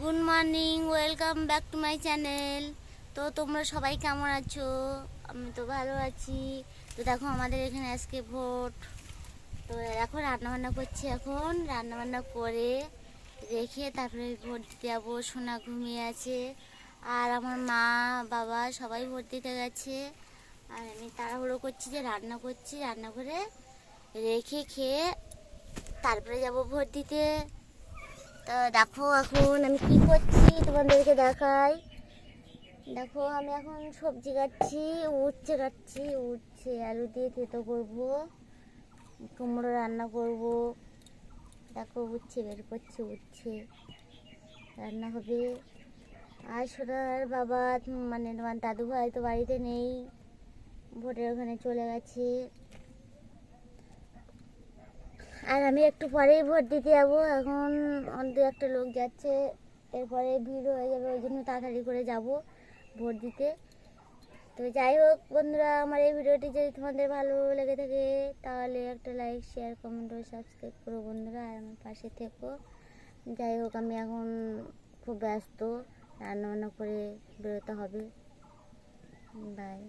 Good morning welcome back to my channel তো তোমরা সবাই কেমন আছো? আমি তো ভালো আছি। তো দেখো, আমাদের এখানে আজকে ভোট। তো এখন রান্নাবান্না করছি এখন। রান্নাবান্না করে রেখে তারপরে ভোট দিতে যাব। সোনা ঘুমিয়ে আছে। আর আমার মা, বাবা সবাই ভোট দিতে গেছে। আর আমি তাড়াহুড়ো করছি যে রান্না করছি। রান্না করে রেখে খেয়ে তারপরে যাব ভোট দিতে। তো দেখো এখন আমি কি করছি তোমাদেরকে দেখাই। দেখো আমি এখন সবজি কাটছি, উচ্ছে কাটছি, উচ্ছে, আলু দিয়ে তেতো করব, কুমড়ো রান্না করব। দেখো উচ্ছে বের করছে, উচ্ছে রান্না হবে। আর সোনার বাবা মানে তোমার দাদু ভাই তো বাড়িতে নেই, ভোটের ওখানে চলে গেছে আর আমি একটু পরেই ভোট দিতে যাব। এখন দু একটা লোক যাচ্ছে, এরপরে ভিড় হয়ে যাবে, ওই জন্য তাড়াতাড়ি করে যাব ভোট দিতে। তো যাই হোক বন্ধুরা, আমার এই ভিডিওটি যদি তোমাদের ভালো লেগে থাকে, তাহলে একটা লাইক শেয়ার কমেন্ট ও সাবস্ক্রাইব করো বন্ধুরা, আর আমার পাশে থেকো। যাই হোক, আমি এখন খুব ব্যস্ত রান্না বান্না করে বেরোতে হবে। বাই